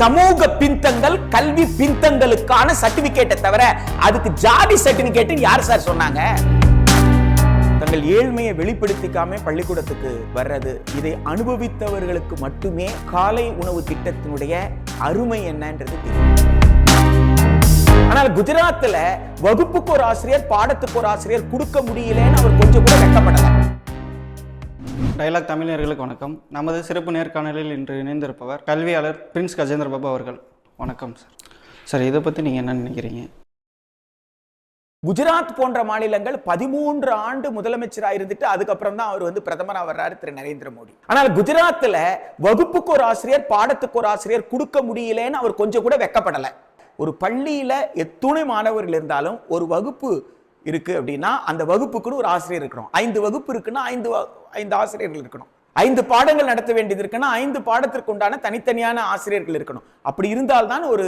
சமூக பின்தங்கள் கல்வி பின்தங்களுக்கான சர்டிபிகேட்டை தவிர அதுக்கு ஜாதி சர்டிபிகேட் யார் சார் சொன்னாங்க? தங்கள் ஏழ்மையை வெளிப்படுத்திக்காம பள்ளிக்கூடத்துக்கு வர்றது இதை அனுபவித்தவர்களுக்கு மட்டுமே காலை உணவு திட்டத்தினுடைய அருமை என்னன்றது தெரியும். ஆனால் குஜராத்தில் வகுப்புக்கு ஒரு ஆசிரியர் பாடத்துக்கு ஒரு ஆசிரியர் கொடுக்க முடியலன்னு அவர் கொஞ்சம் கூட வெட்டப்படலை டைலாக் தமிழர்களுக்கு வணக்கம். நமது சிறப்பு நேர்காணலில் இன்று இணைந்திருப்பவர் கல்வியாளர் பிரின்ஸ் கஜேந்திர பாபு அவர்கள். வணக்கம் சார். சார் இதை பற்றி நீங்கள் என்ன நினைக்கிறீங்க? குஜராத் போன்ற மாநிலங்கள் பதிமூன்று ஆண்டு முதலமைச்சராக இருந்துட்டு அதுக்கப்புறம் தான் அவர் வந்து பிரதமராக வர்றாரு திரு நரேந்திர மோடி. ஆனால் குஜராத்தில் வகுப்புக்கு ஒரு ஆசிரியர் பாடத்துக்கு ஒரு ஆசிரியர் கொடுக்க முடியலன்னு அவர் கொஞ்சம் கூட வெக்கப்படலை. ஒரு பள்ளியில் எத்துணை மாணவர்கள் இருந்தாலும் ஒரு வகுப்பு இருக்குது அப்படின்னா அந்த வகுப்புக்குன்னு ஒரு ஆசிரியர் இருக்கணும். ஐந்து வகுப்பு இருக்குன்னா ஐந்து ஐந்து ஆசிரியர்கள் இருக்கணும். ஐந்து பாடங்கள் நடத்த வேண்டியது இருக்குன்னா ஐந்து பாடத்திற்கு உண்டான தனித்தனியான ஆசிரியர்கள் இருக்கணும். அப்படி இருந்தால்தான் ஒரு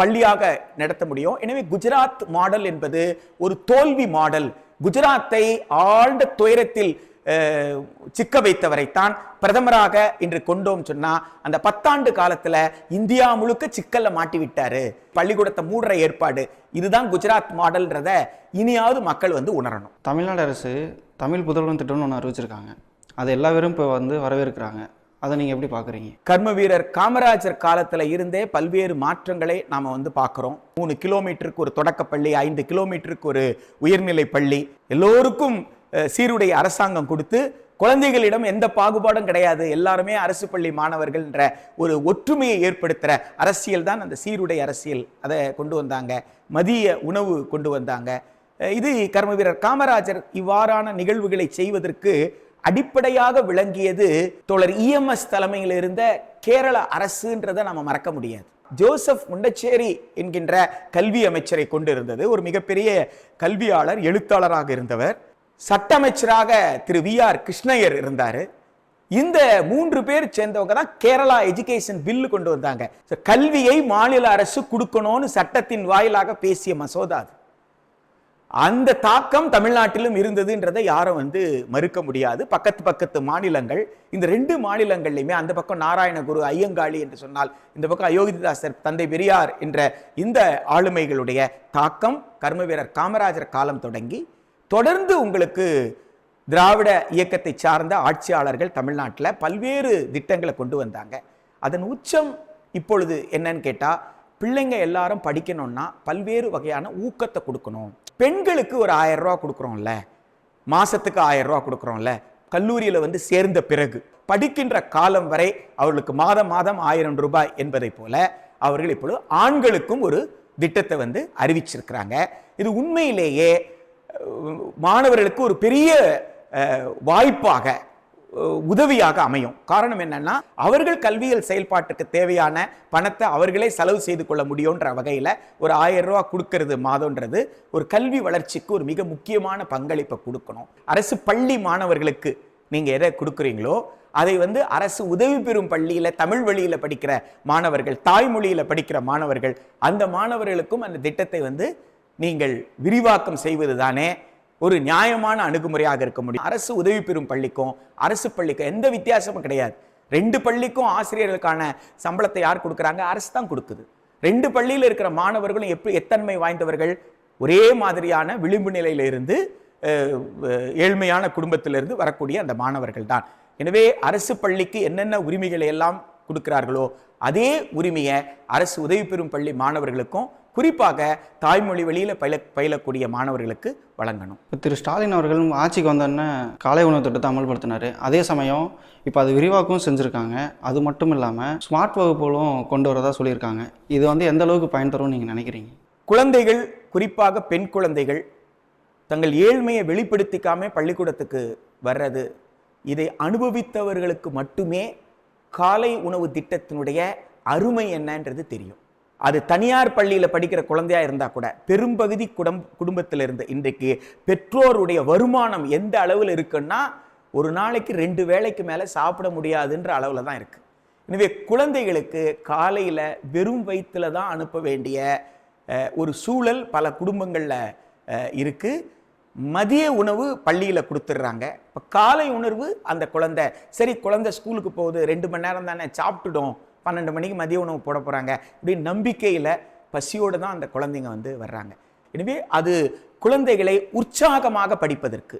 பள்ளியாக நடத்த முடியும். எனவே குஜராத் மாடல் என்பது ஒரு தோல்வி மாடல். குஜராத்தை ஆழ்ந்த துயரத்தில் சிக்க வைத்தவரைத்தான் பிரதமராக இன்று கொண்டோம் சொன்னா அந்த பத்தாண்டு காலத்துல இந்தியா முழுக்க சிக்கல்ல மாட்டி விட்டாரு பள்ளிக்கூடத்தை மூடுற ஏற்பாடு. இதுதான் குஜராத் மாடல்ன்றத இனியாவது மக்கள் வந்து உணரணும். தமிழ்நாடு அரசு தமிழ் புதல்வன் திட்டம்னு ஒன்று அறிவிச்சிருக்காங்க. அதை எல்லா பேரும் இப்போ வந்து வரவேற்கிறாங்க. அதை நீங்கள் எப்படி பார்க்குறீங்க கர்ம வீரர் காமராஜர் காலத்துல இருந்தே பல்வேறு மாற்றங்களை நாம வந்து பார்க்கிறோம் மூணு கிலோமீட்டருக்கு ஒரு தொடக்கப்பள்ளி ஐந்து கிலோமீட்டருக்கு ஒரு உயர்நிலை பள்ளி. எல்லோருக்கும் சீருடை அரசாங்கம் கொடுத்து குழந்தைகளிடம் எந்த பாகுபாடும் கிடையாது எல்லாருமே அரசு பள்ளி மாணவர்கள்ன்ற ஒரு ஒற்றுமையை ஏற்படுத்துகிற அரசியல் தான் அந்த சீருடை அரசியல். அதை கொண்டு வந்தாங்க. மதிய உணவு கொண்டு வந்தாங்க. இது கர்ம வீரர் காமராஜர் இவ்வாறான நிகழ்வுகளை செய்வதற்கு அடிப்படையாக விளங்கியது தோழர் இஎம்எஸ் தலைமையில் இருந்த கேரள அரசுன்றதை நம்ம மறக்க முடியாது. ஜோசப் முண்டச்சேரி என்கின்ற கல்வி அமைச்சரை கொண்டிருந்தது. ஒரு மிகப்பெரிய கல்வியாளர் எழுத்தாளராக இருந்தவர். சட்ட அமைச்சராக திரு வி ஆர் கிருஷ்ணயர் இருந்தாரு. இந்த மூன்று பேர் சேர்ந்தவங்க தான் கேரளா எஜுகேஷன் பில்லு கொண்டு வந்தாங்க. கல்வியை மாநில அரசு கொடுக்கணும்னு சட்டத்தின் வாயிலாக பேசிய மசோதா அது. அந்த தாக்கம் தமிழ்நாட்டிலும் இருந்ததுன்றதை யாரும் வந்து மறுக்க முடியாது. பக்கத்து பக்கத்து மாநிலங்கள் இந்த ரெண்டு மாநிலங்கள்லையுமே அந்த பக்கம் நாராயணகுரு ஐயங்காளி என்று சொன்னால் இந்த பக்கம் அயோகிதாசர் தந்தை பெரியார் என்ற இந்த ஆளுமைகளுடைய தாக்கம் கர்ம வீரர் காமராஜர் காலம் தொடங்கி தொடர்ந்து உங்களுக்கு திராவிட இயக்கத்தை சார்ந்த ஆட்சியாளர்கள் தமிழ்நாட்டில் பல்வேறு திட்டங்களை கொண்டு வந்தாங்க. அதன் உச்சம் இப்பொழுது என்னன்னு கேட்டால் பிள்ளைங்க எல்லாரும் படிக்கணும்னா பல்வேறு வகையான ஊக்கத்தை கொடுக்கணும். பெண்களுக்கு ஒரு ஆயிரம் ரூபா கொடுக்குறோம்ல மாசத்துக்கு ஆயிரம் ரூபா கொடுக்குறோம்ல கல்லூரியில் வந்து சேர்ந்த பிறகு படிக்கின்ற காலம் வரை அவர்களுக்கு மாதம் மாதம் ஆயிரம் ரூபாய் என்பதை போல அவர்கள் இப்பொழுது ஆண்களுக்கும் ஒரு திட்டத்தை வந்து அறிவிச்சிருக்கிறாங்க. இது உண்மையிலேயே மாணவர்களுக்கு ஒரு பெரிய வாய்ப்பாக உதவியாக அமையும். காரணம் என்னன்னா அவர்கள் கல்வியல் செயல்பாட்டுக்கு தேவையான பணத்தை அவர்களே செலவு செய்து கொள்ள முடியுன்ற வகையில் ஒரு ஆயிரம் ரூபா கொடுக்கறது மாதம்ன்றது ஒரு கல்வி வளர்ச்சிக்கு ஒரு மிக முக்கியமான பங்களிப்பை கொடுக்கணும். அரசு பள்ளி மாணவர்களுக்கு நீங்கள் எதை கொடுக்குறீங்களோ அதை வந்து அரசு உதவி பெறும் பள்ளியில் தமிழ் வழியில் படிக்கிற மாணவர்கள் தாய்மொழியில் படிக்கிற மாணவர்கள் அந்த மாணவர்களுக்கும் அந்த திட்டத்தை வந்து நீங்கள் விரிவாக்கம் செய்வது தானே ஒரு நியாயமான அணுகுமுறையாக இருக்க முடியும். அரசு உதவி பெறும் பள்ளிக்கும் அரசு பள்ளிக்கும் எந்த வித்தியாசமும் கிடையாது. ரெண்டு பள்ளிக்கும் ஆசிரியர்களுக்கான சம்பளத்தை யார் கொடுக்குறாங்க? அரசு தான் கொடுக்குது. ரெண்டு பள்ளியில் இருக்கிற மாணவர்களும் எப்படி எத்தன்மை வாய்ந்தவர்கள்? ஒரே மாதிரியான விளிம்பு நிலையிலிருந்து ஏழ்மையான குடும்பத்திலிருந்து வரக்கூடிய அந்த மாணவர்கள் தான். எனவே அரசு பள்ளிக்கு என்னென்ன உரிமைகளை எல்லாம் கொடுக்கிறார்களோ அதே உரிமையை அரசு உதவி பெறும் பள்ளி மாணவர்களுக்கும் குறிப்பாக தாய்மொழி வழியில பயில பயிலக்கூடிய மாணவர்களுக்கு வழங்கணும். இப்போ திரு ஸ்டாலின் அவர்கள் ஆட்சிக்கு வந்தோடனே காலை உணவு திட்டத்தை அமல்படுத்தினார். அதே சமயம் இப்போ அது விரிவாக்கவும் செஞ்சுருக்காங்க. அது மட்டும் இல்லாமல் ஸ்மார்ட் வகுப்புகளும் கொண்டு வரதா சொல்லியிருக்காங்க. இது வந்து எந்த அளவுக்கு பயன் தரும்னு நீங்கள் நினைக்கிறீங்க? குழந்தைகள் குறிப்பாக பெண் குழந்தைகள் தங்கள் ஏழ்மையை வெளிப்படுத்திக்காம பள்ளிக்கூடத்துக்கு வர்றது இதை அனுபவித்தவர்களுக்கு மட்டுமே காலை உணவு திட்டத்தினுடைய அருமை என்னன்றது தெரியும். அது தனியார் பள்ளியில் படிக்கிற குழந்தையா இருந்தால் கூட பெரும்பகுதி குடம் குடும்பத்தில் இருந்து இன்றைக்கு பெற்றோருடைய வருமானம் எந்த அளவில் இருக்குன்னா ஒரு நாளைக்கு ரெண்டு வேளைக்கு மேலே சாப்பிட முடியாதுன்ற அளவில் தான் இருக்குது எனவே குழந்தைகளுக்கு காலையில் வெறும் வயிற்றுல தான் அனுப்ப வேண்டிய ஒரு சூழல் பல குடும்பங்களில் இருக்குது மதிய உணவு பள்ளியில் கொடுத்துட்றாங்க இப்போ காலை உணர்வு அந்த குழந்தை. சரி குழந்தை ஸ்கூலுக்கு போகுது ரெண்டு மணி நேரம் தானே சாப்பிட்டுடும் பன்னெண்டு மணிக்கு மதிய உணவு போட போகிறாங்க இப்படின்னு நம்பிக்கையில் பசியோடு தான் அந்த குழந்தைங்க வந்து வர்றாங்க. எனவே அது குழந்தைகளை உற்சாகமாக படிப்பதற்கு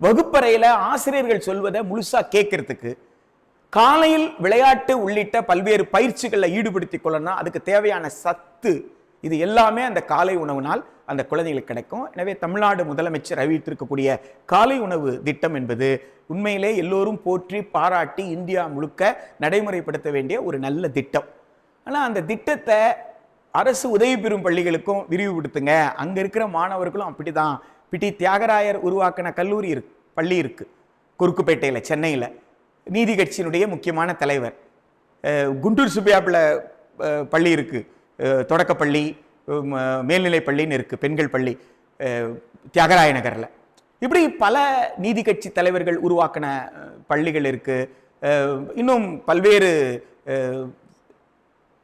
வகுப்பறையில் ஆசிரியர்கள் சொல்வதை முழுசாக கேட்கறதுக்கு காலையில் விளையாட்டு உள்ளிட்ட பல்வேறு பயிற்சிகளில் ஈடுபடுத்திக் கொள்ளணும் அதுக்கு தேவையான சத்து இது எல்லாமே அந்த காலை உணவுனால் அந்த குழந்தைகளுக்கு கிடைக்கும். எனவே தமிழ்நாடு முதலமைச்சர் அறிவித்திருக்கக்கூடிய காலை உணவு திட்டம் என்பது உண்மையிலே எல்லோரும் போற்றி பாராட்டி இந்தியா முழுக்க நடைமுறைப்படுத்த வேண்டிய ஒரு நல்ல திட்டம். ஆனால் அந்த திட்டத்தை அரசு உதவி பெறும் பள்ளிகளுக்கும் விரிவுபடுத்துங்க. அங்கே இருக்கிற மாணவர்களும் அப்படி தான் பிடி தியாகராயர் உருவாக்கின கல்லூரி இருக்கு பள்ளி இருக்குது குறுக்குப்பேட்டையில் சென்னையில். நீதி கட்சியினுடைய முக்கியமான தலைவர். குண்டூர் சுப்பியாப்பில் பள்ளி இருக்குது தொடக்கப்பள்ளி மேல்நிலைப்பள்ளின்னு இருக்குது பள்ளின்னு பெண்கள் பள்ளி தியாகராய நகரில். இப்படி பல நீதி கட்சி தலைவர்கள் உருவாக்கின பள்ளிகள் இருக்குது இன்னும் பல்வேறு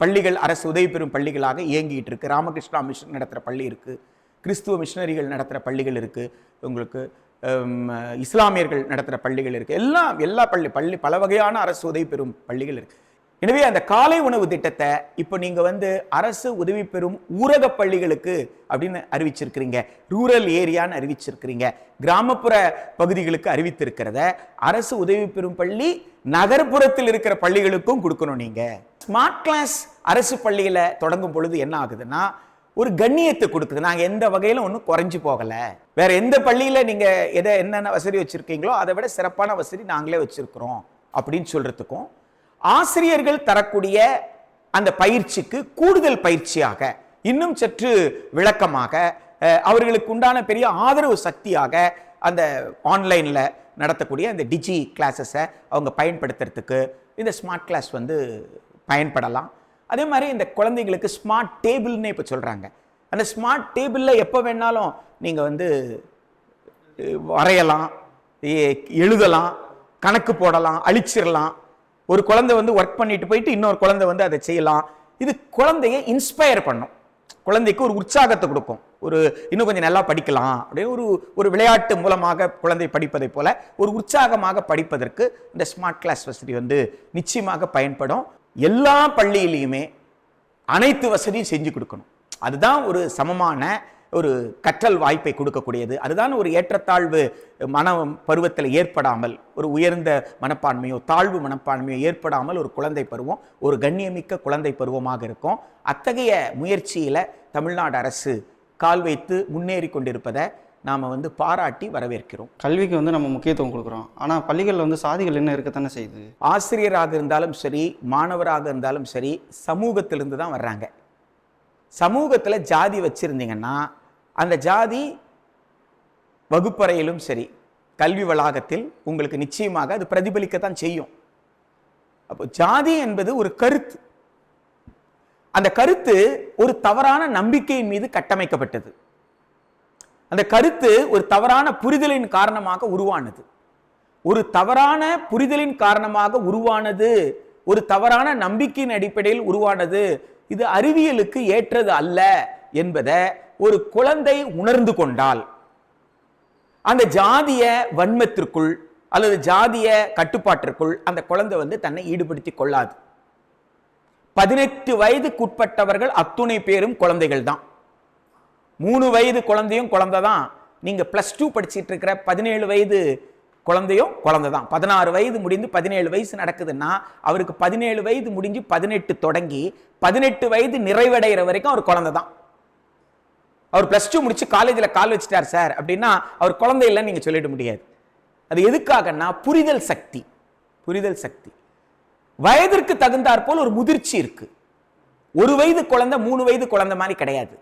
பள்ளிகள் அரசு உதவி பெறும் பள்ளிகளாக இயங்கிட்டு இருக்குது ராமகிருஷ்ணா மிஷன் நடத்துகிற பள்ளி இருக்குது கிறிஸ்துவ மிஷனரிகள் நடத்துகிற பள்ளிகள் இருக்குது உங்களுக்கு இஸ்லாமியர்கள் நடத்துகிற பள்ளிகள் இருக்குது எல்லாம் எல்லா பள்ளி பள்ளி பல வகையான அரசு உதவி பெறும் பள்ளிகள் இருக்குது எனவே அந்த காலை உணவு திட்டத்தை இப்போ நீங்க வந்து அரசு உதவி பெறும் ஊரக பள்ளிகளுக்கு அப்படின்னு அறிவிச்சிருக்கிறீங்க. ரூரல் ஏரியான்னு அறிவிச்சிருக்கிறீங்க. கிராமப்புற பகுதிகளுக்கு அறிவித்திருக்கிறத அரசு உதவி பெறும் பள்ளி நகர்ப்புறத்தில் இருக்கிற பள்ளிகளுக்கும் கொடுக்கணும் நீங்க. ஸ்மார்ட் கிளாஸ் அரசு பள்ளியில தொடங்கும் பொழுது என்ன ஆகுதுன்னா ஒரு கண்ணியத்தை கொடுக்குது. நாங்கள் எந்த வகையிலும் ஒன்றும் குறைஞ்சி போகலை. வேற எந்த பள்ளியில் நீங்கள் எதை என்னென்ன வசதி வச்சுருக்கீங்களோ அதை விட சிறப்பான வசதி நாங்களே வச்சுருக்குறோம் அப்படின்னு சொல்கிறதுக்கும் ஆசிரியர்கள் தரக்கூடிய அந்த பயிற்சிக்கு கூடுதல் பயிற்சியாக இன்னும் சற்று விளக்கமாக அவர்களுக்கு உண்டான பெரிய ஆதரவு சக்தியாக அந்த ஆன்லைனில் நடத்தக்கூடிய அந்த டிஜி கிளாஸஸை அவங்க பயன்படுத்துறதுக்கு இந்த ஸ்மார்ட் கிளாஸ் வந்து பயன்படலாம். அதே மாதிரி இந்த குழந்தைங்களுக்கு ஸ்மார்ட் டேபிள்னு இப்போ சொல்கிறாங்க அந்த ஸ்மார்ட் டேபிளில் எப்போ வேணாலும் நீங்கள் வந்து வரையலாம் எழுதலாம் கணக்கு போடலாம் அழிச்சிடலாம். ஒரு குழந்தை வந்து ஒர்க் பண்ணிட்டு போயிட்டு இன்னொரு குழந்தை வந்து அதை செய்யலாம். இது குழந்தைய இன்ஸ்பயர் பண்ணும். குழந்தைக்கு ஒரு உற்சாகத்தை கொடுக்கும். ஒரு இன்னும் கொஞ்சம் நல்லா படிக்கலாம் அப்படின்னு ஒரு ஒரு விளையாட்டு மூலமாக குழந்தை படிப்பதை போல ஒரு உற்சாகமாக படிப்பதற்கு இந்த ஸ்மார்ட் கிளாஸ் வசதி வந்து நிச்சயமாக பயன்படும். எல்லா பள்ளியிலையுமே அனைத்து வசதியும் செஞ்சு கொடுக்கணும். அதுதான் ஒரு சமமான ஒரு கற்றல் வாய்ப்பை கொடுக்கக்கூடியது. அதுதான் ஒரு ஏற்றத்தாழ்வு மன பருவத்தில் ஏற்படாமல் ஒரு உயர்ந்த மனப்பான்மையோ தாழ்வு மனப்பான்மையோ ஏற்படாமல் ஒரு குழந்தை பருவம் ஒரு கண்ணியமிக்க குழந்தை பருவமாக இருக்கும். அத்தகைய முயற்சியில் தமிழ்நாடு அரசு கால் வைத்து முன்னேறி கொண்டிருப்பதை நாம் வந்து பாராட்டி வரவேற்கிறோம். கல்விக்கு வந்து நம்ம முக்கியத்துவம் கொடுக்குறோம். ஆனால் பள்ளிகளில் வந்து சாதிகள் என்ன இருக்கத்தானே செய்யுது? ஆசிரியராக இருந்தாலும் சரி மாணவராக இருந்தாலும் சரி சமூகத்திலிருந்து தான் வர்றாங்க. சமூகத்தில் ஜாதி வச்சிருந்தீங்கன்னா அந்த ஜாதி வகுப்பறையிலும் சரி கல்வி வளாகத்தில் உங்களுக்கு நிச்சயமாக அது பிரதிபலிக்கத்தான் செய்யும். அப்போ ஜாதி என்பது ஒரு கருத்து. அந்த கருத்து ஒரு தவறான நம்பிக்கையின் மீது கட்டமைக்கப்பட்டது. அந்த கருத்து ஒரு தவறான புரிதலின் காரணமாக உருவானது. ஒரு தவறான புரிதலின் காரணமாக உருவானது ஒரு தவறான நம்பிக்கையின் அடிப்படையில் உருவானது இது அறிவியலுக்கு ஏற்றது அல்ல என்பதை ஒரு குழந்தை உணர்ந்து கொண்டால் அந்த ஜாதிய வன்மத்திற்குள் அல்லது ஜாதிய கட்டுப்பாட்டிற்குள் அந்த குழந்தை வந்து தன்னை ஈடுபடுத்தி கொள்ளாது. பதினெட்டு வயதுக்குட்பட்டவர்கள் அத்துணை பேரும் குழந்தைகள் தான். மூணு வயது குழந்தையும் குழந்தை தான். நீங்கள் ப்ளஸ் டூ படிச்சுட்டு இருக்கிற பதினேழு வயது குழந்தையும் குழந்தை தான். பதினாறு வயது முடிந்து பதினேழு வயசு நடக்குதுன்னா அவருக்கு பதினேழு வயது முடிஞ்சு பதினெட்டு தொடங்கி பதினெட்டு வயது நிறைவடைகிற வரைக்கும் அவர் குழந்தை தான். அவர் ப்ளஸ் டூ முடிச்சு காலேஜில் கால் வச்சிட்டார் சார் அப்படின்னா அவர் குழந்தை இல்லைன்னு நீங்கள் சொல்லிட முடியாது. அது எதுக்காகன்னா புரிதல் சக்தி. புரிதல் சக்தி. வயதிற்கு தகுந்தாற் ஒரு முதிர்ச்சி இருக்கு. ஒரு வயது குழந்தை மூணு வயது குழந்தை மாதிரி கிடையாது.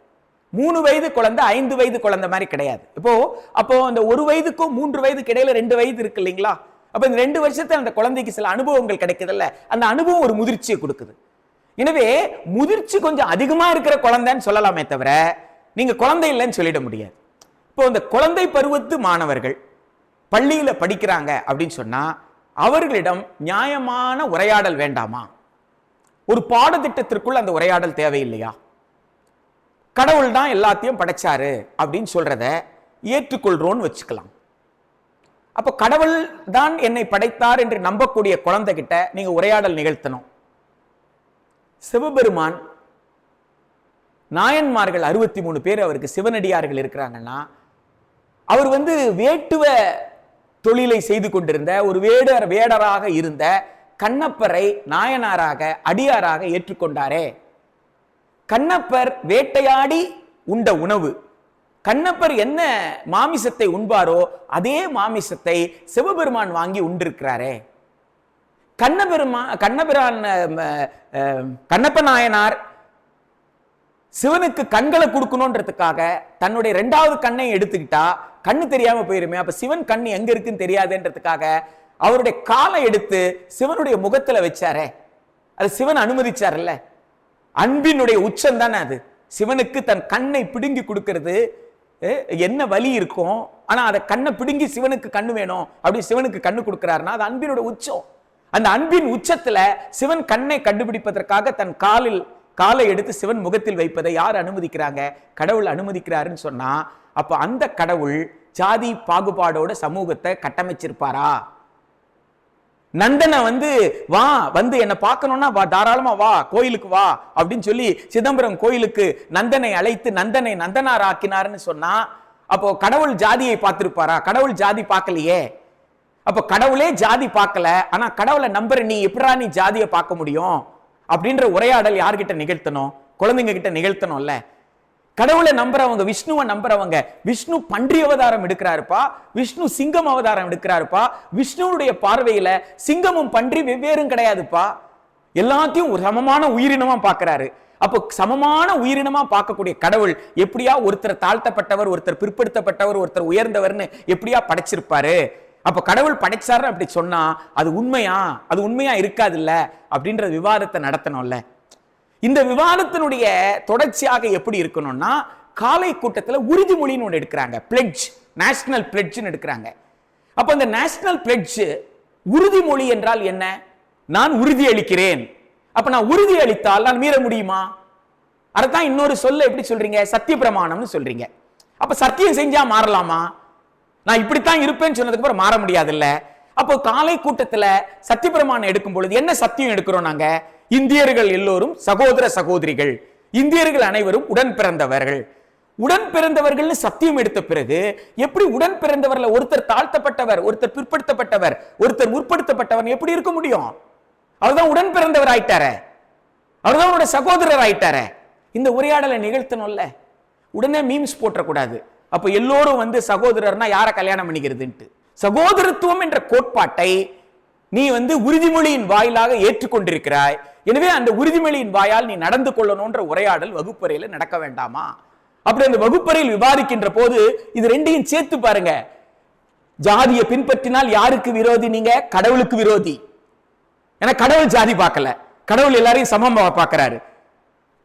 மூணு வயது குழந்தை ஐந்து வயது குழந்தை மாதிரி கிடையாது. இப்போ அப்போ அந்த ஒரு வயதுக்கும் மூன்று வயதுக்கு இடையில ரெண்டு வயது இருக்கு இல்லைங்களா? அப்போ இந்த ரெண்டு வருஷத்தில் அந்த குழந்தைக்கு சில அனுபவங்கள் கிடைக்குதுல்ல. அந்த அனுபவம் ஒரு முதிர்ச்சியை கொடுக்குது. எனவே முதிர்ச்சி கொஞ்சம் அதிகமாக இருக்கிற குழந்தைன்னு சொல்லலாமே தவிர நீங்கள் குழந்தை இல்லைன்னு சொல்லிட முடியாது. இப்போ இந்த குழந்தை பருவத்து மாணவர்கள் பள்ளியில் படிக்கிறாங்க அப்படின்னு சொன்னால் அவர்களிடம் நியாயமான உரையாடல் வேண்டாமா? ஒரு பாடத்திட்டத்திற்குள் அந்த உரையாடல் தேவையில்லையா? கடவுள் தான் எல்லாத்தையும் படைச்சாரு அப்படின்னு சொல்கிறத ஏற்றுக்கொள்கிறோன்னு வச்சுக்கலாம். அப்போ கடவுள் தான் என்னை படைத்தார் என்று நம்பக்கூடிய குழந்தைகிட்ட நீங்கள் உரையாடல் நிகழ்த்தணும். சிவபெருமான் நாயன்மார்கள் அறுபத்தி மூணு பேர் அவருக்கு சிவனடியார்கள் இருக்கிறாங்கன்னா அவர் வந்து வேட்டுவ தொழிலை செய்து கொண்டிருந்த ஒரு வேடர் வேடராக இருந்த கண்ணப்பரை நாயனாராக அடியாராக ஏற்றுக்கொண்டாரே. கண்ணப்பர் வேட்டையாடி உண்ட உணவு. கண்ணப்பர் என்ன மாமிசத்தை உண்பாரோ அதே மாமிசத்தை சிவபெருமான் வாங்கி உண்டிருக்கிறாரே. கண்ணபெருமா கண்ணபிரான் கண்ணப்ப நாயனார் சிவனுக்கு கண்களை கொடுக்கணுன்றதுக்காக தன்னுடைய ரெண்டாவது கண்ணை எடுத்துக்கிட்டா கண்ணு தெரியாம போயிருமே. அப்ப சிவன் கண் எங்க இருக்குன்னு தெரியாதுன்றதுக்காக அவருடைய காலை எடுத்து சிவனுடைய முகத்துல வச்சாரே. அது சிவன் அனுமதிச்சார்ல அன்பினுடைய உச்சம் தானே அது. சிவனுக்கு தன் கண்ணை பிடுங்கி கொடுக்கிறது என்ன வலி இருக்கும்? ஆனா அதை கண்ணை பிடுங்கி சிவனுக்கு கண்ணு வேணும் அப்படி சிவனுக்கு கண்ணு கொடுக்கிறாருன்னா அது அன்பினோட உச்சம். அந்த அன்பின் உச்சத்துல சிவன் கண்ணை கண்டுபிடிப்பதற்காக தன் காலில் காலை எடுத்து சிவன் முகத்தில் வைப்பதை யார் அனுமதிக்கிறாங்க? கடவுள் அனுமதிக்கிறாருன்னு சொன்னால் அப்போ அந்த கடவுள் ஜாதி பாகுபாடோட சமூகத்தை கட்டமைச்சிருப்பாரா? நந்தனை வந்து வா வந்து என்னை பார்க்கணும்னா வா தாராளமாக வா கோயிலுக்கு வா அப்படின்னு சொல்லி சிதம்பரம் கோயிலுக்கு நந்தனை அழைத்து நந்தனை நந்தனார் ஆக்கினார்னு சொன்னால் அப்போ கடவுள் ஜாதியை பார்த்துருப்பாரா? கடவுள் ஜாதி பார்க்கலையே. அப்போ கடவுளே ஜாதி பார்க்கல ஆனால் கடவுளை நம்புற நீ எப்படா நீ ஜாதியை பார்க்க முடியும்? அப்படின்ற உரையாடல் யார்கிட்ட நிகழ்த்தணும்? குழந்தைங்க கிட்ட நிகழ்த்தணும்ல. கடவுளை நம்புறவங்க விஷ்ணுவை நம்புறவங்க விஷ்ணு பன்றி அவதாரம் எடுக்கிறாருப்பா விஷ்ணு சிங்கம் அவதாரம் எடுக்கிறாருப்பா விஷ்ணுவுடைய பார்வையில சிங்கமும் பன்றி வெவ்வேறும் கிடையாதுப்பா. எல்லாத்தையும் ஒரு சமமான உயிரினமா பாக்குறாரு அப்போ சமமான உயிரினமா பார்க்கக்கூடிய கடவுள் எப்படியா ஒருத்தர் தாழ்த்தப்பட்டவர் ஒருத்தர் பிற்படுத்தப்பட்டவர் ஒருத்தர் உயர்ந்தவர்னு எப்படியா படைச்சிருப்பாரு? அப்போ கடவுள் படைச்சாரு அப்படி சொன்னா அது உண்மையா? அது உண்மையா இருக்காதுல்ல? அப்படின்ற விவாதத்தை நடத்தணும்ல. இந்த விவாதத்தினுடைய தொடர்ச்சியாக எப்படி இருக்கணும்னா காலை கூட்டத்தில் உறுதிமொழின்னு ஒன்று எடுக்கிறாங்க. பிளெட்ஜ் நேஷனல் பிளெட்ஜ்னு எடுக்கிறாங்க. அப்போ அந்த நேஷனல் பிளெட்ஜ் உறுதிமொழி என்றால் என்ன? நான் உறுதி அளிக்கிறேன். அப்ப நான் உறுதி அளித்தால் நான் மீற முடியுமா? அதைத்தான் இன்னொரு சொல்ல எப்படி சொல்றீங்க? சத்திய பிரமாணம்னு சொல்றீங்க. அப்ப சத்தியம் செஞ்சா மாறலாமா? நான் இப்படித்தான் இருப்பேன்னு சொன்னதுக்கு அப்புறம் மாற முடியாதுல்ல? அப்போ காலை கூட்டத்துல சத்தியபிரமாணம் எடுக்கும் பொழுது என்ன சத்தியம் எடுக்கிறோம் நாங்க? இந்தியர்கள் எல்லோரும் சகோதர சகோதரிகள். இந்தியர்கள் அனைவரும் உடன் பிறந்தவர்கள். உடன் பிறந்தவர்கள்னு சத்தியம் எடுத்த பிறகு எப்படி உடன் பிறந்தவர்ல ஒருத்தர் தாழ்த்தப்பட்டவர் ஒருத்தர் பிற்படுத்தப்பட்டவர் ஒருத்தர் முற்படுத்தப்பட்டவர் எப்படி இருக்க முடியும்? அவர்தான் உடன் பிறந்தவர் ஆயிட்டார. அவர்தான் அவரோட சகோதரர் ஆயிட்டார. இந்த உரையாடலை நிகழ்த்தணும்ல? உடனே மீம்ஸ் போட்டக்கூடாது அப்போ எல்லோரும் வந்து சகோதரர்னா யாரை கல்யாணம் பண்ணிக்கிறதுன்ட்டு. சகோதரத்துவம் என்ற கோட்பாட்டை நீ வந்து உறுதிமொழியின் வாயிலாக ஏற்றுக்கொண்டிருக்கிறாய். எனவே அந்த உறுதிமொழியின் வாயால் நீ நடந்து கொள்ளணும்ன்ற உரையாடல் வகுப்பறையில் நடக்க வேண்டாமா? அப்படி அந்த வகுப்பறையில் விவாதிக்கின்ற போது இது ரெண்டையும் சேர்த்து பாருங்க. ஜாதியை பின்பற்றினால் யாருக்கு விரோதி நீங்க? கடவுளுக்கு விரோதி. ஏன்னா கடவுள் ஜாதி பார்க்கல. கடவுள் எல்லாரையும் சமம் பார்க்கிறாரு.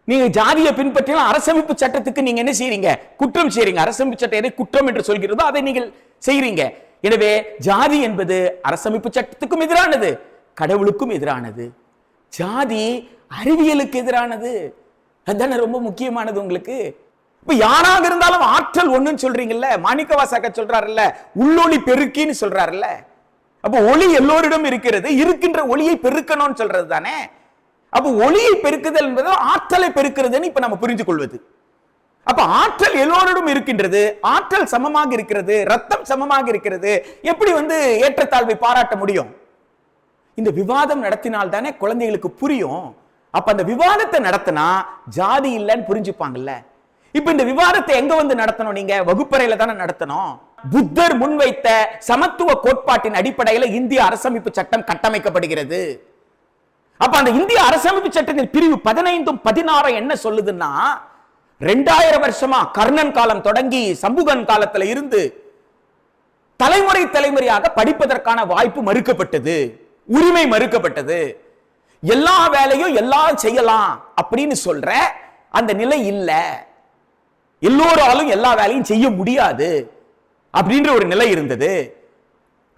நீங்க ஜாதியை பின்பற்றினால் அரசமைப்பு சட்டத்துக்கு நீங்க என்ன செய்றீங்க? குற்றம் செய்றீங்க. அரசமைப்பு சட்டம் எதை குற்றம் என்று சொல்கிறதோ அதை நீங்கள் செய்றீங்க. எனவே ஜாதி என்பது அரசமைப்பு சட்டத்துக்கும் எதிரானது கடவுளுக்கும் எதிரானது. ஜாதி அறிவியலுக்கு எதிரானது. அதுதானே ரொம்ப முக்கியமானது உங்களுக்கு. இப்ப யாராக இருந்தாலும் ஆற்றல் ஒண்ணுன்னு சொல்றீங்கல்ல? மாணிக்கவாசக சொல்றாருல்ல உள்ளொளி பெருக்கின்னு சொல்றாருல்ல. அப்ப ஒளி எல்லோரிடம் இருக்கிறது இருக்கின்ற ஒளியை பெருக்கணும்னு சொல்றது தானே அப்ப ஒளியை பெருக்குதல் என்பது ஆற்றலை பெருக்கிறதுன்னு இப்ப நம்ம புரிந்து கொள்வது அப்ப ஆற்றல் எல்லோரிடம் இருக்கின்றது ஆற்றல் சமமாக இருக்கிறது ரத்தம் சமமாக இருக்கிறது எப்படி வந்து ஏற்றத்தாழ்வை பாராட்ட முடியும்? இந்த விவாதம் நடத்தினால் தானே குழந்தைகளுக்கு புரியும். அப்ப அந்த விவாதத்தை நடத்தினா ஜாதி இல்லைன்னு புரிஞ்சுப்பாங்கல்ல. இப்ப இந்த விவாதத்தை எங்க வந்து நடத்தணும் நீங்க? வகுப்பறையில தானே நடத்தணும். புத்தர் முன்வைத்த சமத்துவ கோட்பாட்டின் அடிப்படையில இந்திய அரசமைப்பு சட்டம் கட்டமைக்கப்படுகிறது. அப்ப அந்த இந்திய அரசமைப்பு சட்டத்தின் பிரிவு பதினைந்தும் பதினாறும் என்ன சொல்லுதுன்னா ரெண்டாயிரம் வருஷமா கர்ணன் காலம் தொடங்கி சம்புகன் காலத்துல இருந்து தலைமுறை தலைமுறையாக படிப்பதற்கான வாய்ப்பு மறுக்கப்பட்டது உரிமை மறுக்கப்பட்டது. எல்லா வேலையும் எல்லாம் செய்யலாம் அப்படின்னு சொல்ற அந்த நிலை இல்லை. எல்லோராலும் எல்லா வேலையும் செய்ய முடியாது அப்படின்ற ஒரு நிலை இருந்தது.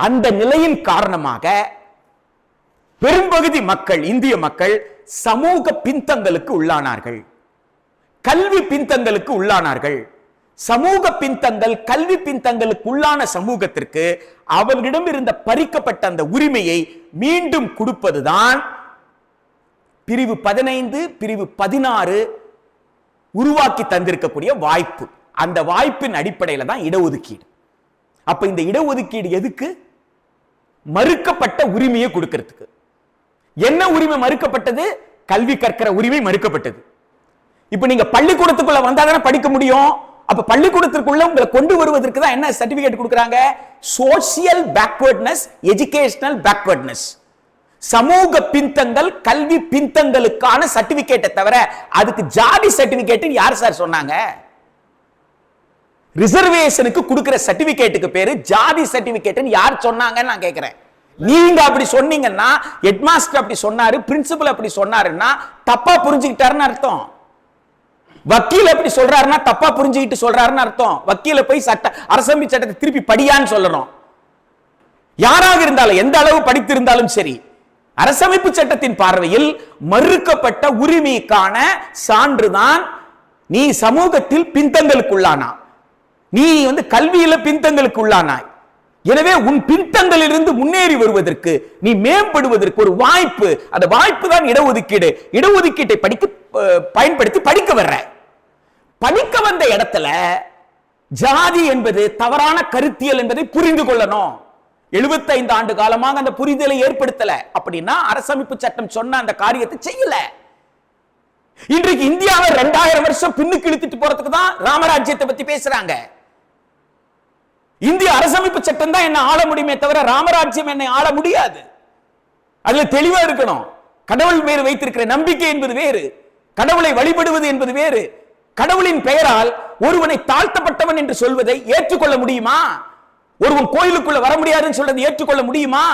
அந்த நிலையின் காரணமாக பெரும்பகுதி மக்கள் இந்திய மக்கள் சமூக பின்தங்களுக்கு உள்ளானார்கள். கல்வி பின்தங்களுக்கு உள்ளானார்கள். சமூக பின்தங்கள் கல்வி பின்தங்களுக்கு உள்ளான சமூகத்திற்கு அவர்களிடம் இருந்த பறிக்கப்பட்ட அந்த உரிமையை மீண்டும் கொடுப்பதுதான் பிரிவு பதினைந்து பிரிவு பதினாறு உருவாக்கி தந்திருக்கக்கூடிய வாய்ப்பு. அந்த வாய்ப்பின் அடிப்படையில் தான் இடஒதுக்கீடு. அப்ப இந்த இடஒதுக்கீடு எதுக்கு? மறுக்கப்பட்ட உரிமையை கொடுக்கறதுக்கு. என்ன உரிமை மறுக்கப்பட்டது? கல்வி கற்கிற உரிமை மறுக்கப்பட்டது. இப்ப நீங்க பள்ளிக்கூடத்துக்குள்ள வந்தா தானே படிக்க முடியும். அப்ப பள்ளிக்கூடத்திற்குள்ள உங்களை கொண்டு வருவதற்கு தான் என்ன சர்டிபிகேட் கொடுக்குறாங்க? சோசியல் பேக்வர்ட்னஸ் எஜுகேஷனல் பேக்வர்ட்னஸ் சமூக பின்தங்கள் கல்வி பின்தங்களுக்கான சர்டிபிகேட்டை தவிர அதுக்கு ஜாதி சர்டிபிகேட் யார் சார் சொன்னாங்க? ரிசர்வேஷனுக்கு கொடுக்கிற சர்டிபிகேட்டுக்கு பேரு ஜாதி சர்டிபிகேட் யார் சொன்னாங்கன்னு நான் கேட்கிறேன் நீங்க அப்படி சொன்னீங்கன்னா ஹெட்மாஸ்டர் அப்படி சொன்னாரு பிரின்சிபல் அப்படி சொன்னாருன்னா தப்பா புரிஞ்சுக்கிட்டாருன்னு அர்த்தம். வக்கீல் எப்படி சொல்றாருன்னா தப்பா புரிஞ்சுக்கிட்டு சொல்றாருன்னு அர்த்தம். வக்கீல போய் சட்ட அரசமைப்பு சட்டத்தை திருப்பி படியான்னு சொல்லணும். யாராக இருந்தாலும் எந்த அளவு படித்திருந்தாலும் சரி அரசமைப்பு சட்டத்தின் பார்வையில் மறுக்கப்பட்ட உரிமைக்கான சான்றுதான் நீ சமூகத்தில் பின்தங்களுக்குள்ளானா. நீ வந்து கல்வியில பின்தங்களுக்கு உள்ளானாய் எனவே உன் பின்தங்களிலிருந்து முன்னேறி வருவதற்கு நீ மேம்படுவதற்கு ஒரு வாய்ப்பு அந்த வாய்ப்பு தான் இடஒதுக்கீடு. இடஒதுக்கீட்டை படிக்க பயன்படுத்தி படிக்க வர்ற. படிக்க வந்த இடத்துல ஜாதி என்பது தவறான கருத்தியல் என்பதை புரிந்து கொள்ளணும். 75 ஆண்டு காலமாக அந்த புரிதலை ஏற்படுத்தல. அப்படின்னா அரசமைப்பு சட்டம் சொன்ன அந்த காரியத்தை செய்யல. இன்றைக்கு இந்தியாவை ரெண்டாயிரம் வருஷம் பின்னுக்கு இழுத்துட்டு போறதுக்கு தான் ராமராஜ்யத்தை பத்தி பேசுறாங்க. இந்திய அரசமைப்பு சட்டம் தான் என்ன ஆள முடியுமே தவிர ராமராஜ்யம் என்னை ஆள முடியாது. அதுல தெளிவா இருக்கணும். கடவுள் மேல் வைத்திருக்கிற நம்பிக்கை என்பது வேறு. கடவுளை வழிபடுவது என்பது வேறு. கடவுளின் பெயரால் ஒருவனை தாழ்த்தப்பட்டவன் என்று சொல்வதை ஏற்றுக்கொள்ள முடியுமா? ஒருவன் கோயிலுக்குள்ள வர முடியாதுன்னு சொல்றது ஏற்றுக்கொள்ள முடியுமா?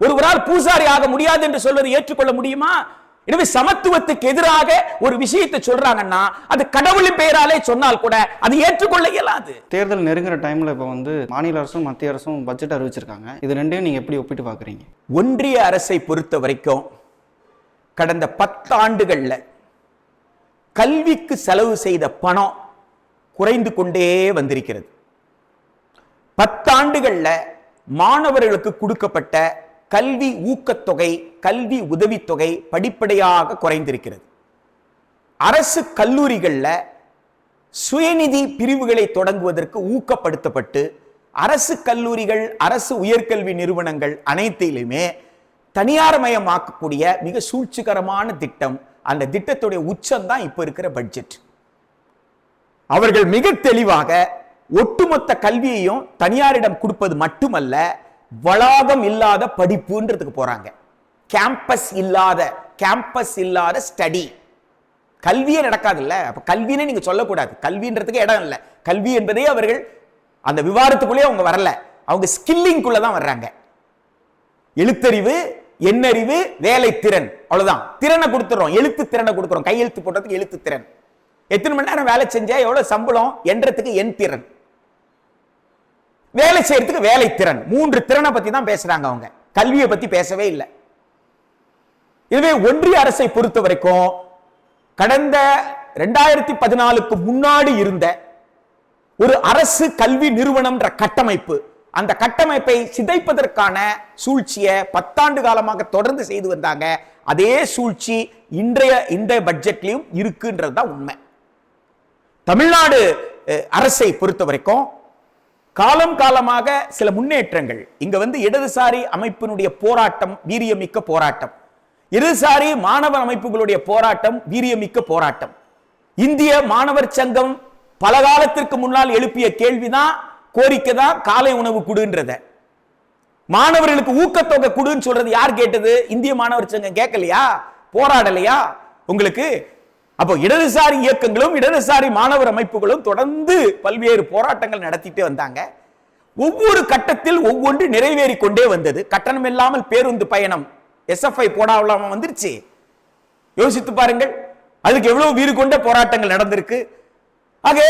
ஒருவரால் பூசாரி ஆக முடியாது என்று சொல்வதை ஏற்றுக்கொள்ள முடியுமா? எனவே சமத்துவத்துக்கு எதிராக ஒரு விஷயத்தை சொல்றாங்கன்னா அது கடவுளின் பெயராலே சொன்னால் கூட அது ஏற்றுக்கொள்ள இயலாது. தேர்தல் நெருங்குற டைமில் இப்போ வந்து மாநில அரசும் மத்திய அரசும் பட்ஜெட் அறிவிச்சிருக்காங்க. இது ரெண்டையும் நீங்கள் எப்படி ஒப்பிட்டு பார்க்குறீங்க? ஒன்றிய அரசை பொறுத்த வரைக்கும் கடந்த பத்தாண்டுகள்ல கல்விக்கு செலவு செய்த பணம் குறைந்து கொண்டே வந்திருக்கிறது. பத்தாண்டுகள்ல மாணவர்களுக்கு கொடுக்கப்பட்ட கல்வி ஊக்கத்தொகை கல்வி உதவித்தொகை படிப்படியாக குறைந்திருக்கிறது. அரசு கல்லூரிகளில் சுயநிதி பிரிவுகளை தொடங்குவதற்கு ஊக்கப்படுத்தப்பட்டு அரசு கல்லூரிகள் அரசு உயர்கல்வி நிறுவனங்கள் அனைத்திலுமே தனியார்மயமாக்கக்கூடிய மிக சூழ்ச்சிகரமான திட்டம் அந்த திட்டத்துடைய உச்சம் தான் இருக்கிற பட்ஜெட். அவர்கள் மிக தெளிவாக ஒட்டுமொத்த கல்வியையும் தனியாரிடம் கொடுப்பது மட்டுமல்ல வளாகம் இல்லாத படிப்புன்றதுக்கு போறாங்க. கேம்பஸ் இல்லாத கேம்பஸ் இல்லாத ஸ்டடி கல்வியே நடக்காதுல்ல? அப்ப கல்வினே நீங்க சொல்லக்கூடாது. கல்வின்றதுக்கு இடம் இல்லை. கல்வி என்பதே அவர்கள் அந்த விவாதத்துக்குள்ளே அவங்க வரல. அவங்க ஸ்கில்லிங்குள்ள தான் வர்றாங்க. எழுத்தறிவு எண்ணறிவு வேலை திறன் அவ்வளவுதான். திறனை கொடுத்துறோம். எழுத்து திறனை கொடுக்குறோம். கையெழுத்து போடுறதுக்கு எழுத்து திறன். எத்தனை மணி நேரம் வேலை செஞ்சா எவ்வளவு சம்பளம்? என்றதுக்கு என் திறன். வேலை செய்யறதுக்கு வேலை திறன். மூன்று திறனை பத்தி தான் பேசுறாங்க அவங்க. கல்வியை பத்தி பேசவே இல்லை. இதுவே ஒன்றிய அரசை பொறுத்த வரைக்கும் கடந்த ரெண்டாயிரத்தி பதினாலுக்கு முன்னாடி இருந்த ஒரு அரசு கல்வி நிறுவனம்ன்ற கட்டமைப்பு. அந்த கட்டமைப்பை சிதைப்பதற்கான சூழ்ச்சியை பத்தாண்டு காலமாக தொடர்ந்து செய்து வந்தாங்க. அதே சூழ்ச்சி இன்றைய இந்த பட்ஜெட்லையும் இருக்குன்றது தான் உண்மை. தமிழ்நாடு அரசை பொறுத்த வரைக்கும் காலம் காலமாக சில முன்னேற்றங்கள். இங்க வந்து இடதுசாரி அமைப்பினுடைய போராட்டம் வீரியமிக்க போராட்டம். இடதுசாரி மாணவர் அமைப்புகளுடைய போராட்டம் வீரியமிக்க போராட்டம். இந்திய மாணவர் சங்கம் பல காலத்திற்கு முன்னால் எழுப்பிய கேள்விதான் கோரிக்கை தான் காலை உணவு குடுன்றத. மாணவர்களுக்கு ஊக்கத்தொகை குடுன்னு சொல்றது யார் கேட்டது? இந்திய மாணவர் சங்கம் கேட்கலையா? போராடலையா? உங்களுக்கு அப்போ இடதுசாரி இயக்கங்களும் இடதுசாரி மாணவர் அமைப்புகளும் தொடர்ந்து பல்வேறு போராட்டங்கள் நடத்திட்டு வந்தாங்க. ஒவ்வொரு கட்டத்தில் ஒவ்வொன்று நிறைவேறி கொண்டே வந்தது. கட்டணம் இல்லாமல் பேருந்து பயணம் எஸ்எஃப்ஐ போடாம வந்துருச்சு. யோசித்து பாருங்கள். அதுக்கு எவ்வளவு வீறு கொண்ட போராட்டங்கள் நடந்திருக்கு. ஆக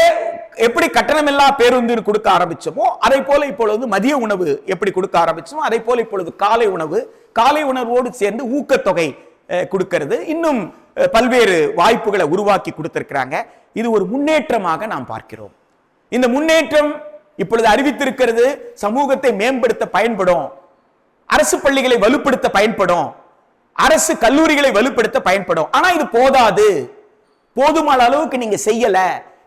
எப்படி கட்டணமில்லா பேருந்து கொடுக்க ஆரம்பிச்சோமோ அதை போல இப்பொழுது மதிய உணவு எப்படி கொடுக்க ஆரம்பிச்சோமோ அதை போல இப்பொழுது காலை உணவு காலை உணர்வோடு சேர்ந்து ஊக்கத்தொகை கொடுக்கிறது. இன்னும் பல்வேறு வாய்ப்புகளை உருவாக்கி கொடுத்திருக்கிறாங்க. இது ஒரு முன்னேற்றமாக நாம் பார்க்கிறோம். இந்த முன்னேற்றம் இப்பொழுது அறிவித்திருக்கிறது சமூகத்தை மேம்படுத்த பயன்படும் அரசு பள்ளிகளை வலுப்படுத்த பயன்படும் அரசு கல்லூரிகளை வலுப்படுத்த பயன்படும். ஆனா இது போதாது. போதுமான அளவுக்கு நீங்க செய்யல.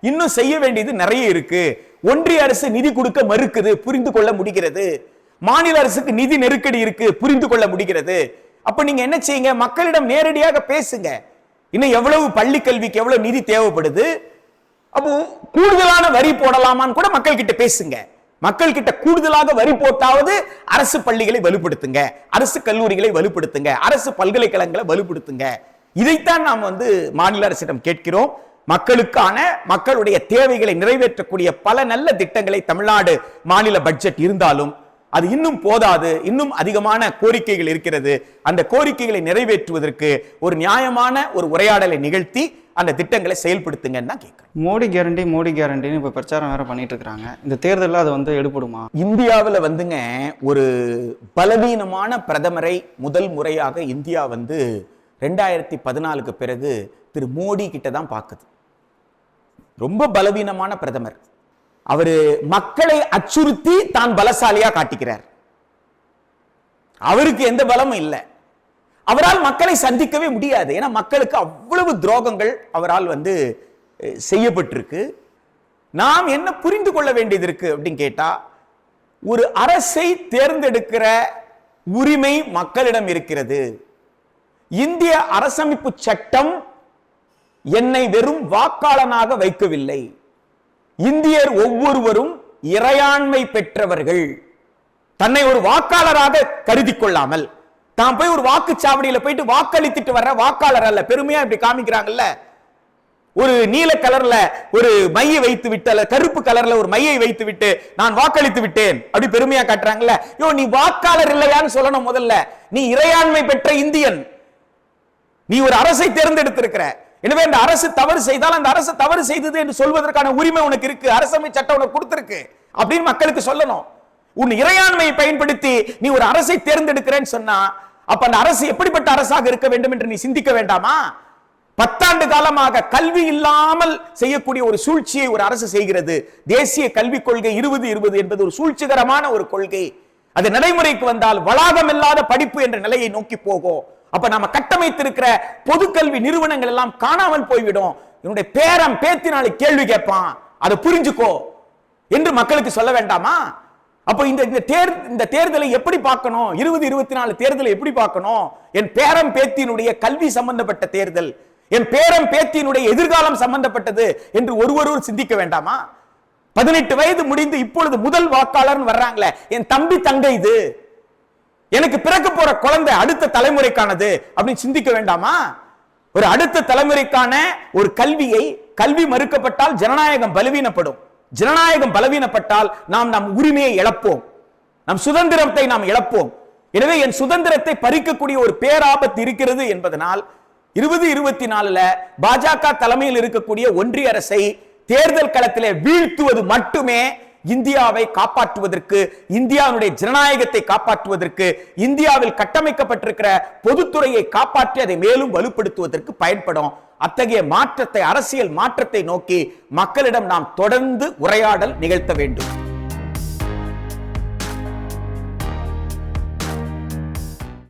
இன்னும் செய்ய வேண்டியது நிறைய இருக்கு. ஒன்றிய அரசு நிதி கொடுக்க மறுக்குது புரிந்து கொள்ள முடிகிறது. மாநில அரசுக்கு நிதி நெருக்கடி இருக்கு புரிந்து கொள்ள முடிகிறது. அப்ப நீங்க என்ன செய்யுங்க? மக்களிடம் நேரடியாக பேசுங்க. இன்னும் எவ்வளவு பள்ளி கல்விக்கு எவ்வளவு நிதி தேவைப்படுது? அப்போ கூடுதலான வரி போடலாமான்னு கூட மக்கள் கிட்ட பேசுங்க. மக்கள் கிட்ட கூடுதலாக வரி போட்டாவது அரசு பள்ளிகளை வலுப்படுத்துங்க. அரசு கல்லூரிகளை வலுப்படுத்துங்க. அரசு பல்கலைக்கழகங்களை வலுப்படுத்துங்க. இதைத்தான் நாம் வந்து மாநில அரசிடம் கேட்கிறோம். மக்களுக்கான மக்களுடைய தேவைகளை நிறைவேற்றக்கூடிய பல நல்ல திட்டங்களை தமிழ்நாடு மாநில பட்ஜெட் இருந்தாலும் அது இன்னும் போதாது இன்னும் அதிகமான கோரிக்கைகள் இருக்கிறது. அந்த கோரிக்கைகளை நிறைவேற்றுவதற்கு ஒரு நியாயமான ஒரு உரையாடலை நிகழ்த்தி அந்த திட்டங்களை செயல்படுத்துங்கன்னு தான் கேட்கிறேன் மோடி கேரண்டி மோடி கேரண்டின்னு இப்போ பிரச்சாரம் வேற பண்ணிட்டு இருக்கிறாங்க இந்த தேர்தலில் அது வந்து எடுபடுமா? இந்தியாவில் வந்துங்க ஒரு பலவீனமான பிரதமரை முதல் முறையாக இந்தியா வந்து ரெண்டாயிரத்தி பதினாலுக்கு பிறகு திரு மோடி கிட்ட தான் பார்க்குது ரொம்ப பலவீனமான பிரதமர். அவரு மக்களை அச்சுறுத்தி தான் பலசாலியா காட்டிக்கிறார். அவருக்கு எந்த பலமும் இல்லை. அவரால் மக்களை சந்திக்கவே முடியாது. ஏன்னா மக்களுக்கு அவ்வளவு துரோகங்கள் அவரால் வந்து செய்யப்பட்டிருக்கு. நாம் என்ன புரிந்து கொள்ள வேண்டியது இருக்கு அப்படின்னு கேட்டா ஒரு அரசை தேர்ந்தெடுக்கிற உரிமை மக்களிடம் இருக்கிறது. இந்திய அரசமைப்பு சட்டம் என்னை வெறும் வாக்காளனாக வைக்கவில்லை. இந்தியர் ஒவ்வொருவரும் இறையாண்மை பெற்றவர்கள். தன்னை ஒரு வாக்காளராக கருதி கொள்ளாமல் தான் போய் ஒரு வாக்குச்சாவடியில் போயிட்டு வாக்களித்துட்டு வர்ற வாக்காளர் அல்ல பெருமையா இப்படி காமிக்கிறாங்கல்ல? ஒரு நீல கலர்ல ஒரு மையை வைத்து விட்டு அல்ல கருப்பு கலர்ல ஒரு மையை வைத்து விட்டு நான் வாக்களித்து விட்டேன் அப்படி பெருமையா காட்டுறாங்கல்ல? யோ நீ வாக்காளர் இல்லையான்னு சொல்லணும் முதல்ல. நீ இறையாண்மை பெற்ற இந்தியன். நீ ஒரு அரசை தேர்ந்தெடுத்திருக்கிற. எனவே அந்த அரசு தவறு செய்தால் அந்த அரசு தவறு செய்தது என்று சொல்வதற்கான உரிமை உனக்கு இருக்கு அரசமை சட்டம் உனக்கு கொடுத்திருக்கு அப்படின்னு மக்களுக்கு சொல்லணும். உன் இறையாண்மையை பயன்படுத்தி நீ ஒரு அரசை தேர்ந்தெடுக்கிறேன்னு சொன்னா அப்ப அந்த அரசு எப்படிப்பட்ட அரசாக இருக்க வேண்டும் என்று நீ சிந்திக்க வேண்டாமா? பத்தாண்டு காலமாக கல்வி இல்லாமல் செய்யக்கூடிய ஒரு சூழ்ச்சியை ஒரு அரசு செய்கிறது. தேசிய கல்விக் கொள்கை இருபது இருபது என்பது ஒரு சூழ்ச்சிகரமான ஒரு கொள்கை. அது நடைமுறைக்கு வந்தால் வளாகம் இல்லாத படிப்பு என்ற நிலையை நோக்கி போகும். அப்ப நாம கட்டமைத்திருக்கிற பொது கல்வி நிறுவனங்கள் எல்லாம் காணாமல் போய்விடும். என்னுடைய பேரம் பேத்தினாலே கேள்வி கேட்பான். அதை புரிஞ்சுக்கோ என்று மக்களுக்கு சொல்ல வேண்டாமா? அப்ப இந்த இந்த தேர் இந்த தேர்தலை எப்படி பார்க்கணும்? இருபது இருபத்தி நாலு தேர்தலை எப்படி பார்க்கணும்? என் பேரம் பேத்தியினுடைய கல்வி சம்பந்தப்பட்ட தேர்தல் என் பேரம் பேத்தியினுடைய எதிர்காலம் சம்பந்தப்பட்டது என்று ஒருவரும் சிந்திக்க வேண்டாமா? பதினெட்டு வயது முடிந்து இப்பொழுது முதல் வாக்காளர்னு வர்றாங்களே என் தம்பி தங்கை இது. எனக்கு பிறக்க போற குழந்தை அடுத்த தலைமுறைக்கானது அப்படின்னு சிந்திக்க வேண்டாமா? ஒரு அடுத்த தலைமுறைக்கான ஒரு கல்வியை கல்வி மறுக்கப்பட்டால் ஜனநாயகம் பலவீனப்படும். ஜனநாயகம் பலவீனப்பட்டால் நாம் நம் உரிமையை இழப்போம். நம் சுதந்திரத்தை நாம் இழப்போம். எனவே என் சுதந்திரத்தை பறிக்கக்கூடிய ஒரு பேராபத்து இருக்கிறது என்பதனால் இருபது இருபத்தி நாலுல பாஜக தலைமையில் இருக்கக்கூடிய ஒன்றிய அரசை தேர்தல் களத்திலே வீழ்த்துவது மட்டுமே இந்தியாவை காப்பாற்றுவதற்கு இந்தியாவுடைய ஜனநாயகத்தை காப்பாற்றுவதற்கு இந்தியாவில் கட்டமைக்கப்பட்டிருக்கிற பொதுத்துறையை காப்பாற்றி அதை மேலும் வலுப்படுத்துவதற்கு பயன்படும். அத்தகைய மாற்றத்தை அரசியல் மாற்றத்தை நோக்கி மக்களிடம் நாம் தொடர்ந்து உரையாடல் நிகழ்த்த வேண்டும்.